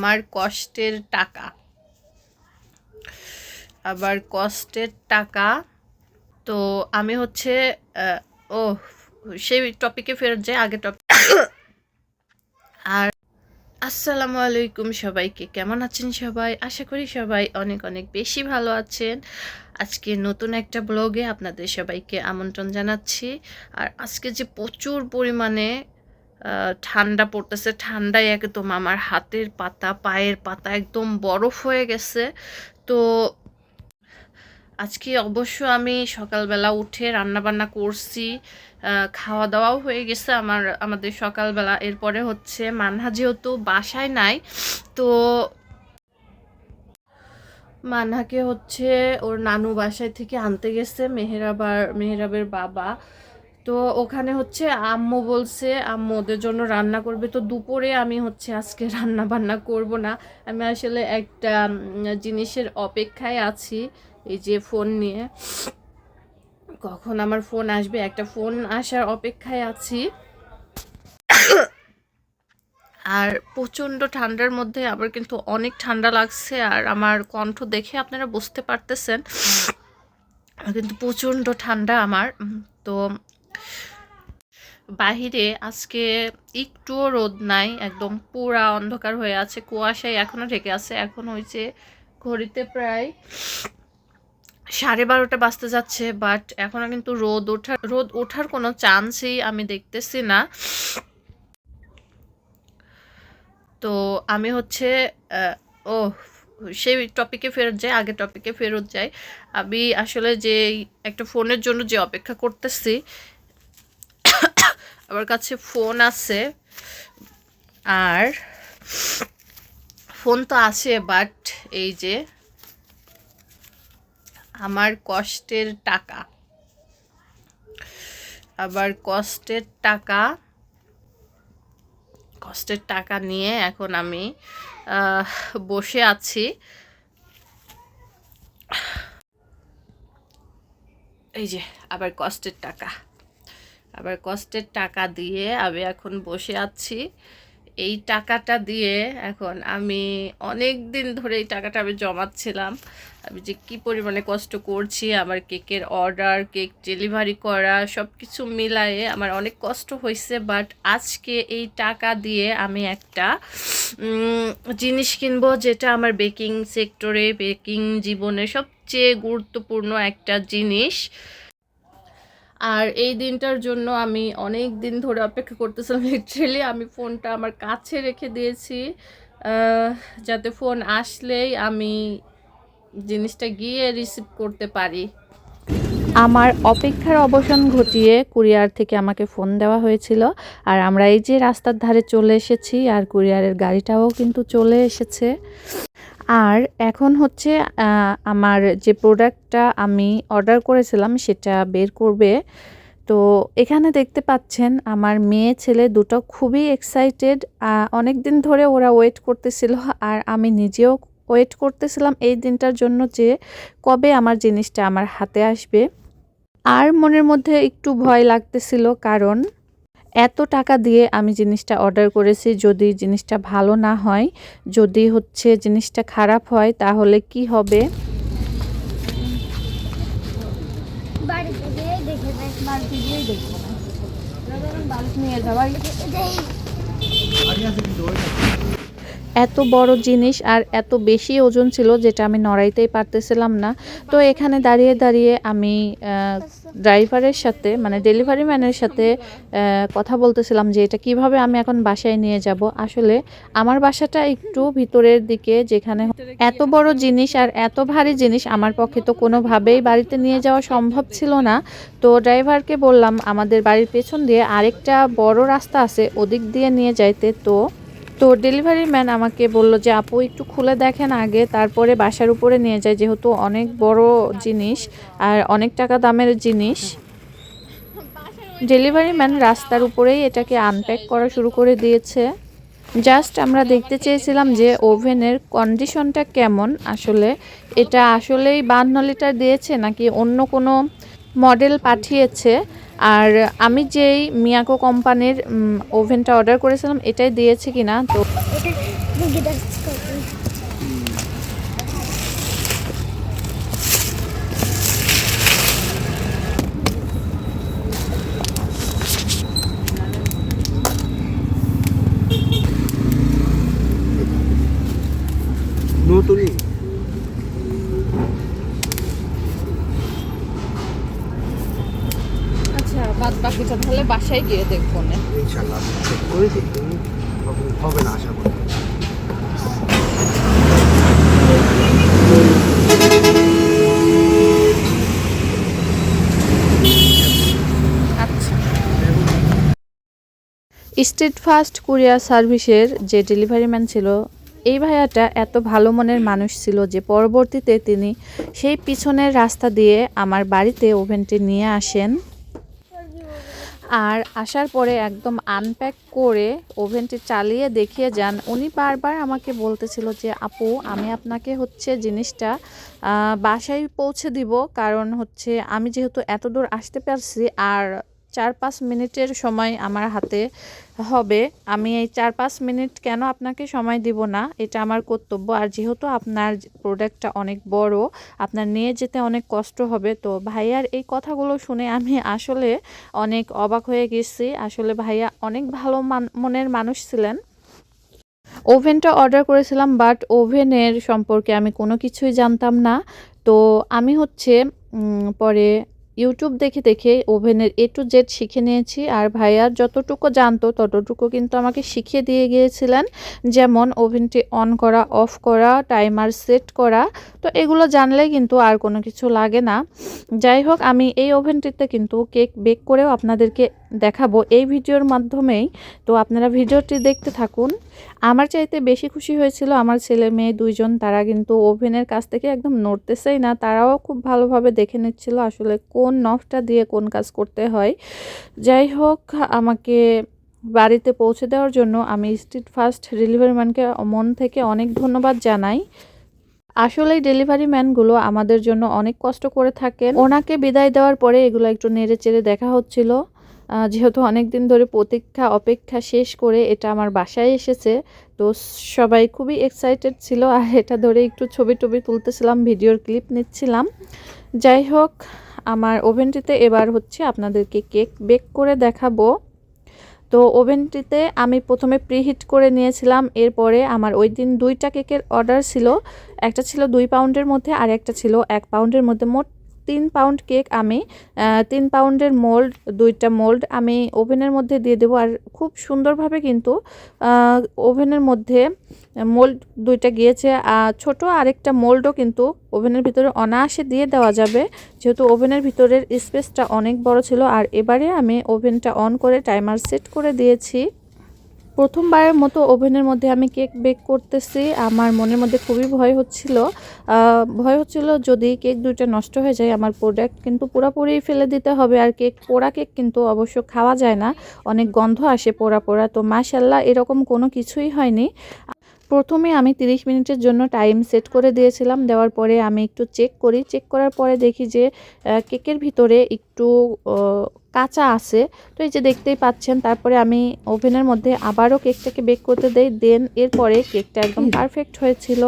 আমার কষ্টের টাকা। আবার কষ্টের টাকা, তো আমি হচ্ছে ও সেই টপিকে ফেরত যাই, আগে টপিক আর আসসালামু আলাইকুম সবাইকে, কেমন আছেন সবাই? আশা করি সবাই অনেক অনেক বেশি ভালো আছেন। আজকে নতুন একটা ব্লগে আপনাদের সবাইকে আমন্ত্রণ জানাচ্ছি। আর আজকে যে প্রচুর পরিমাণে ঠান্ডা পড়তেছে, ঠান্ডায় একদম আমার হাতের পাতা, পায়ের পাতা একদম বরফ হয়ে গেছে। তো আজকে অবশ্য আমি সকালবেলা উঠে রান্না বান্না করছি খাওয়া দাওয়াও হয়ে গেছে আমার, আমাদের সকালবেলা। এরপরে হচ্ছে মানহা যেহেতু বাসায় নাই, তো মানহাকে হচ্ছে ওর নানু বাসায় থেকে আনতে গেছে, মেহেরাবার, মেহেরাবের বাবা। তো ওখানে হচ্ছে আম্মু বলছে আম্মু ওদের জন্য রান্না করবে। তো দুপুরে আমি হচ্ছে আজকে রান্না বান্না করব না। আমি আসলে একটা জিনিসের অপেক্ষায় আছি এই যে ফোন নিয়ে। কখন আমার ফোন আসবে? একটা ফোন আসার অপেক্ষায় আছি। আর প্রচণ্ড ঠান্ডার মধ্যে আবার কিন্তু অনেক ঠান্ডা লাগছে আর আমার কণ্ঠ দেখে আপনারা বুঝতে পারতেছেন। কিন্তু প্রচণ্ড ঠান্ডা আমার। তো বাহিরে আজকে একটুও রোদ নাই, একদম পুরা অন্ধকার হয়ে আছে, কুয়াশায় এখনও ঢেকে আছে। এখন হয়েছে ঘড়িতে প্রায় সাড়ে বারোটা বাজতে যাচ্ছে বাট এখনও কিন্তু রোদ ওঠার রোদ ওঠার কোনো চান্সই আমি দেখতেছি না। তো আমি হচ্ছে ও সেই টপিকে ফেরত যাই আগে টপিকে ফেরত যাই। আমি আসলে যে একটা ফোনের জন্য যে অপেক্ষা করতেছি আমার কাছে ফোন আছে। আর ফোন তো আছে বাট এই যে আমার কষ্টের টাকা। আবার কষ্টের টাকা কষ্টের টাকা নিয়ে এখন আমি বসে আছি। এই যে, আবার কষ্টের টাকা। আবার কষ্টের টাকা দিয়ে আমি এখন বসে আছি। এই টাকাটা দিয়ে এখন আমি অনেক দিন ধরে এই টাকাটা আমি জমাচ্ছিলাম। আমি যে কী পরিমাণে কষ্ট করছি, আমার কেকের অর্ডার, কেক ডেলিভারি করা সব কিছু মিলায়ে আমার অনেক কষ্ট হয়েছে। বাট আজকে এই টাকা দিয়ে আমি একটা জিনিস কিনবো যেটা আমার বেকিং সেক্টরে, বেকিং জীবনে সবচেয়ে গুরুত্বপূর্ণ একটা জিনিস। আর এই দিনটার জন্য আমি অনেক দিন ধরে অপেক্ষা করতেছিলাম লিটারেলি আমি ফোনটা আমার কাছে রেখে দিয়েছি যাতে ফোন আসলেই আমি জিনিসটা গিয়ে রিসিভ করতে পারি। আমার অপেক্ষার অবসান ঘটিয়ে কুরিয়ার থেকে আমাকে ফোন দেওয়া হয়েছিল, আর আমরা এই যে রাস্তার ধারে চলে এসেছি, আর কুরিয়ারের গাড়িটাও কিন্তু চলে এসেছে। আর এখন হচ্ছে আমার যে প্রোডাক্টটা আমি অর্ডার করেছিলাম সেটা বের করবে। তো এখানে দেখতে পাচ্ছেন, আমার মেয়ে ছেলে দুটো খুবই এক্সাইটেড অনেক দিন ধরে ওরা ওয়েট করতেছিল আর আমি নিজেও ওয়েট করতেছিলাম এই দিনটার জন্য যে কবে আমার জিনিসটা আমার হাতে আসবে। আর মনের মধ্যে একটু ভয় লাগতেছিল কারণ এত টাকা দিয়ে আমি জিনিসটা অর্ডার করেছি যদি জিনিসটা ভালো না হয় যদি হচ্ছে জিনিসটা খারাপ হয় তাহলে কি হবে? নিয়ে যাওয়া এত বড় জিনিস আর এত বেশি ওজন ছিল যেটা আমি নড়াইতেই পারতেছিলাম না। তো এখানে দাঁড়িয়ে দাঁড়িয়ে আমি ড্রাইভারের সাথে মানে ডেলিভারি ম্যানের সাথে কথা বলতেছিলাম যে এটা কীভাবে আমি এখন বাসায় নিয়ে যাব। আসলে আমার বাসাটা একটু ভিতরের দিকে যেখানে এত বড় জিনিস আর এত ভারী জিনিস আমার পক্ষে তো কোনোভাবেই বাড়িতে নিয়ে যাওয়া সম্ভব ছিল না। তো ড্রাইভারকে বললাম, আমাদের বাড়ির পেছন দিয়ে আরেকটা বড় রাস্তা আছে, ওদিক দিয়ে নিয়ে যাইতে। তো তো ডেলিভারি ম্যান আমাকে বলল যে, আপু, একটু খুলে দেখেন আগে, তারপরে বাসার উপরে নিয়ে যায় যেহেতু অনেক বড় জিনিস আর অনেক টাকা দামের জিনিস। ডেলিভারি ম্যান রাস্তার উপরেই এটাকে আনপ্যাক করা শুরু করে দিয়েছে। জাস্ট আমরা দেখতে চেয়েছিলাম যে ওভেনের কন্ডিশনটা কেমন? আসলে এটা আসলেই বান্ন লিটার দিয়েছে নাকি অন্য কোনো মডেল পাঠিয়েছে? আর আমি যেই মিয়াকো কোম্পানির ওভেনটা অর্ডার করেছিলাম এটাই দিয়েছে কিনা তো এটা মুরগি ডান্স করে বাদ বাকিটা তাহলে বাসায় গিয়ে দেখব না। ইনশাল্লাহ চেক করে দেখুন হবে- না আশা করি। আচ্ছা। স্ট্রিট ফাস্ট কুরিয়ার সার্ভিসের যে ডেলিভারি ম্যান ছিল এই ভাইয়াটা এত ভালো মনের মানুষ ছিল যে পরবর্তীতে তিনি সেই পিছনের রাস্তা দিয়ে আমার বাড়িতে ওভেনটি নিয়ে আসেন। আর আসার পরে একদম আনপ্যাক করে ওভেনটি চালিয়ে দেখিয়ে যান। উনি বারবার আমাকে বলতেছিল যে, আপু, আমি আপনাকে হচ্ছে জিনিসটা বাসায় পৌঁছে দিব। কারণ হচ্ছে আমি যেহেতু এত দূর আসতে পারছি আর চার পাঁচ মিনিটের সময় আমার হাতে হবে। আমি এই চার পাঁচ মিনিট কেন আপনাকে সময় দিব না? এটা আমার কর্তব্য। আর যেহেতু আপনার প্রোডাক্টটা অনেক বড়, আপনার নিয়ে যেতে অনেক কষ্ট হবে, তো ভাইয়ার এই কথাগুলো শুনে আমি আসলে অনেক অবাক হয়ে গেছি। আসলে ভাইয়া অনেক ভালো মান- মনের মানুষ ছিলেন। ওভেনটা অর্ডার করেছিলাম বাট ওভেনের সম্পর্কে আমি কোনো কিছুই জানতাম না। তো আমি হচ্ছে পরে ইউটিউব দেখে দেখে ওভেনের এ টু জেড শিখে নিয়েছি। আর ভাইয়া যতটুকু জানতো ততটুকু কিন্তু আমাকে শিখিয়ে দিয়ে গিয়েছিলেন। যেমন ওভেনটি অন করা অফ করা টাইমার সেট করা। তো এগুলো জানলেই কিন্তু আর কোনো কিছু লাগে না। যাই হোক, আমি এই ওভেনটিতে কিন্তু কেক বেক করেও আপনাদেরকে দেখাবো। এই ভিডিওর মাধ্যমেই তো আপনারা ভিডিওটি দেখতে থাকুন। আমার চাইতে বেশি খুশি হয়েছিল আমার ছেলে মেয়ে দুইজন। তারা কিন্তু ওভেনের কাছ থেকে একদম নড়তেছেই না। তারাও খুব ভালোভাবে দেখে নিচ্ছিল আসলে কোন নফটা দিয়ে কোন কাজ করতে হয়। যাই হোক, আমাকে বাড়িতে পৌঁছে দেওয়ার জন্য আমি স্ট্রিট ফাস্ট ডেলিভারি ম্যানকে মন থেকে অনেক ধন্যবাদ জানাই। আসলে ডেলিভারি ম্যানগুলো আমাদের জন্য অনেক কষ্ট করে থাকেন। ওনাকে বিদায় দেওয়ার পরে এগুলো একটু নেড়ে চেড়ে দেখা হচ্ছিল। যেহেতু অনেক দিন ধরে প্রতীক্ষা, অপেক্ষা শেষ করে এটা আমার বাসায় এসেছে, তো সবাই খুবই এক্সাইটেড ছিল। আর এটা ধরে একটু ছবি টবি তুলতেছিলাম, ভিডিওর ক্লিপ নিচ্ছিলাম। যাই হোক, আমার ওভেনটিতে এবার হচ্ছে আপনাদেরকে কেক বেক করে দেখাবো। তো ওভেনটিতে আমি প্রথমে প্রিহিট করে নিয়েছিলাম, এরপরে আমার ওই দিন দুইটা কেকের অর্ডার ছিল। একটা ছিল দুই পাউন্ডের মধ্যে, আর একটা ছিল এক পাউন্ডের মধ্যে মোট তিন পাউন্ড কেক আমি তিন পাউন্ডের মোল্ড দুইটা মোল্ড আমি ওভেনের মধ্যে দিয়ে দেবো। আর খুব সুন্দরভাবে কিন্তু ওভেনের মধ্যে মোল্ড দুইটা গিয়েছে। আর ছোট আরেকটা মোল্ডও কিন্তু ওভেনের ভিতরে অনায়াসে দিয়ে দেওয়া যাবে। যেহেতু ওভেনের ভিতরের স্পেসটা অনেক বড় ছিল। আর এবারে আমি ওভেনটা অন করে টাইমার সেট করে দিয়েছি। প্রথমবারের মতো ওভেনের মধ্যে আমি কেক বেক করতেছি। আমার মনের মধ্যে খুবই ভয় হচ্ছিল। ভয় হচ্ছিল যদি কেক দুইটা নষ্ট হয়ে যায় আমার প্রোডাক্ট কিন্তু পুরাপুরি ফেলে দিতে হবে। আর কেক, পোড়া কেক কিন্তু অবশ্য খাওয়া যায় না। অনেক গন্ধ আসে পোড়া পোড়া। তো মাশাল্লাহ এরকম কোনো কিছুই হয়নি। প্রথমে আমি 30 মিনিটের জন্য টাইম সেট করে দিয়েছিলাম। দেওয়ার পরে আমি একটু চেক করি। চেক করার পরে দেখি যে কেকের ভিতরে একটু কাঁচা আছে। তো এই যে দেখতেই পাচ্ছেন তারপরে আমি ওভেনের মধ্যে আবারও কেকটাকে বেক করতে দেই। দেন এরপরে কেকটা একদম পারফেক্ট হয়েছিল।